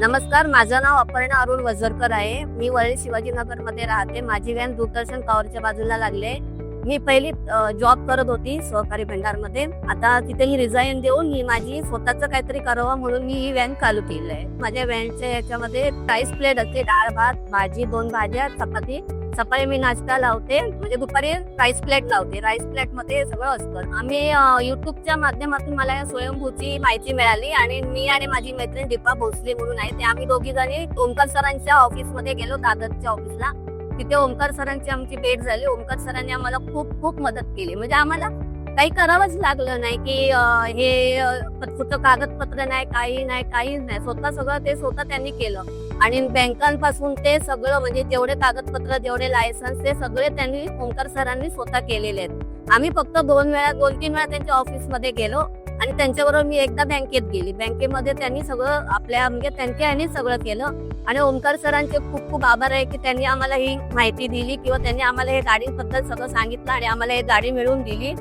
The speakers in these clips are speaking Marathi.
नमस्कार माझं नाव अपर्णा अरुण वझरकर आहे. मी वरळी शिवाजीनगरमध्ये राहते. माझी व्हॅन दूरदर्शन टॉवरच्या बाजूला लागले. मी पहिली जॉब करत होती सहकारी भंडारमध्ये. आता तिथे ही रिझाईन देऊन मी माझी स्वतःचं काहीतरी करावं म्हणून मी ही व्हॅन चालू केली आहे माझ्या व्हॅनच्या याच्यामध्ये राईस प्लेट असते डाळ भात भाजी दोन भाज्या चपाती सकाळी मी नाश्ता लावते म्हणजे दुपारी राईस प्लेट लावते. राईस प्लेटमध्ये सगळं असतं. आम्ही युट्यूबच्या माध्यमातून मला या स्वयंभूची माहिती मिळाली आणि मी आणि माझी मैत्रीण दीपा भोसले म्हणून आहे. ते आम्ही दोघी जणी ओमकार सरांच्या ऑफिसमध्ये गेलो दादरच्या ऑफिसला तिथे ओमकार सरांची आमची भेट झाली. ओमकार सरांनी आम्हाला खूप खूप मदत केली. म्हणजे आम्हाला काही करावंच लागलं नाही की हे कुठं कागदपत्र नाही काही नाही काहीच नाही. स्वतः सगळं ते स्वतः त्यांनी केलं. आणि बँकांपासून ते सगळं म्हणजे जेवढे कागदपत्र जेवढे लायसन्स ते सगळे त्यांनी ओंकार सरांनी स्वतः केलेले आहेत. आम्ही फक्त दोन वेळा दोन तीन वेळा त्यांच्या ऑफिसमध्ये गेलो आणि त्यांच्याबरोबर मी एकदा बँकेत गेली. बँकेमध्ये त्यांनी सगळं आपल्या म्हणजे त्यांच्या यांनी सगळं केलं. आणि ओमकार सरांचे खूप खूप आभार आहे की त्यांनी आम्हाला ही माहिती दिली किंवा त्यांनी आम्हाला हे गाडीबद्दल सगळं सांगितलं आणि आम्हाला हे गाडी मिळवून दिली.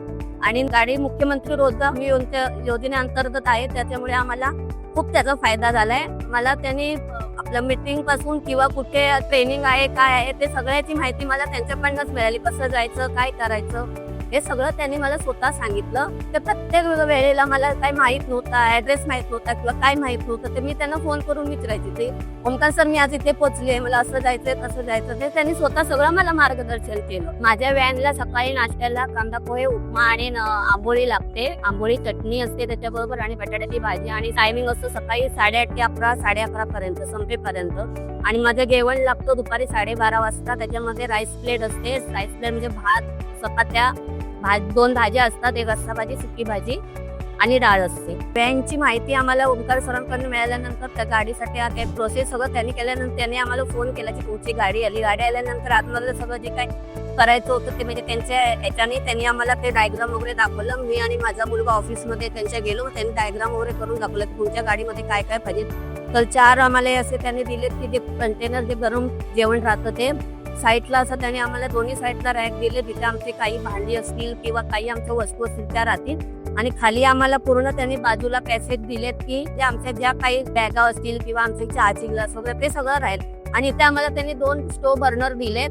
आणि गाडी मुख्यमंत्री रोजगार हमी योजना योजनेअंतर्गत आहे त्याच्यामुळे आम्हाला खूप त्याचा फायदा झालाय. मला त्यांनी आपलं मीटिंगपासून किंवा कुठे ट्रेनिंग आहे काय आहे ते सगळ्याची माहिती मला त्यांच्याकडनंच मिळाली. कसं जायचं काय करायचं हे सगळं त्यांनी मला स्वतः सांगितलं. तर प्रत्येक वेळेला मला काही माहीत नव्हता ऍड्रेस माहीत नव्हता किंवा काय माहीत नव्हतं. ते मी त्यांना फोन करून विचारायची ते ओमकार सर मी आज इथे पोहोचले मला असं जायचंय तसं जायचं ते त्यांनी स्वतः सगळं मला मार्गदर्शन केलं. माझ्या व्हॅनला सकाळी नाश्त्याला कांदा पोहे उपमा आणि आंबोळी लागते. आंबोळी चटणी असते त्याच्याबरोबर आणि बटाट्याची भाजी आणि टायमिंग असतो सकाळी साडेआठ ते अकरा साडे अकरा पर्यंत संपेपर्यंत. आणि माझं जेवण लागतं दुपारी साडेबारा वाजता. त्याच्यामध्ये राईस प्लेट असते. राईस प्लेट म्हणजे भात चपात्या भा दोन भाज्या असतात एक रस्सा भाजी सुकी भाजी आणि डाळ असते. बँकची माहिती आम्हाला ओंकार सरांकडून मिळाल्यानंतर त्या गाडीसाठी काही प्रोसेस सगळं त्यांनी केल्यानंतर त्यांनी आम्हाला फोन केला की तुमची गाडी आली. गाडी आल्यानंतर आतमधलं सगळं जे काही करायचं होतं ते म्हणजे त्यांच्या याच्याने त्यांनी आम्हाला ते डायग्राम वगैरे दाखवलं. मी आणि माझा मुलगा ऑफिसमध्ये त्यांच्या गेलो. त्यांनी डायग्राम वगैरे करून दाखवलं की तुमच्या गाडीमध्ये काय काय पाहिजे तर चार आम्हाला असे त्यांनी दिले की जे कंटेनर जे गरम जेवण राहतं ते साईडला असं त्याने आम्हाला दोन्ही साईडला रॅक दिले. तिथे आमचे काही भांडी असतील किंवा काही आमच्या वस्तू असतील त्या राहतील. आणि खाली आम्हाला पूर्ण त्यांनी बाजूला पॅसेज दिलेत की ते आमच्या ज्या काही बॅगा असतील किंवा आमचे चहाची ग्लास वगैरे ते सगळं राहील. आणि इथे आम्हाला त्यांनी दोन स्टोव बर्नर दिलेत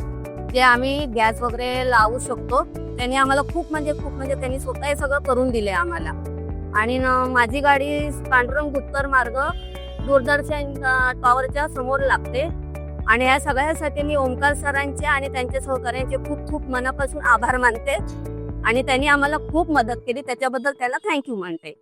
जे आम्ही गॅस वगैरे लावू शकतो. त्यांनी आम्हाला खूप म्हणजे खूप म्हणजे त्यांनी स्वतः हे सगळं करून दिले आम्हाला. आणि माझी गाडी पांडुरंग उत्तर मार्ग दूरदर्शन टॉवरच्या समोर लागते. आणि या सगळ्यासाठी मी ओंकार सरांचे आणि त्यांच्या सहकार्यांचे खूप खूप मनापासून आभार मानते. आणि त्यांनी आम्हाला खूप मदत केली. त्याच्याबद्दल त्याला थँक्यू म्हणते.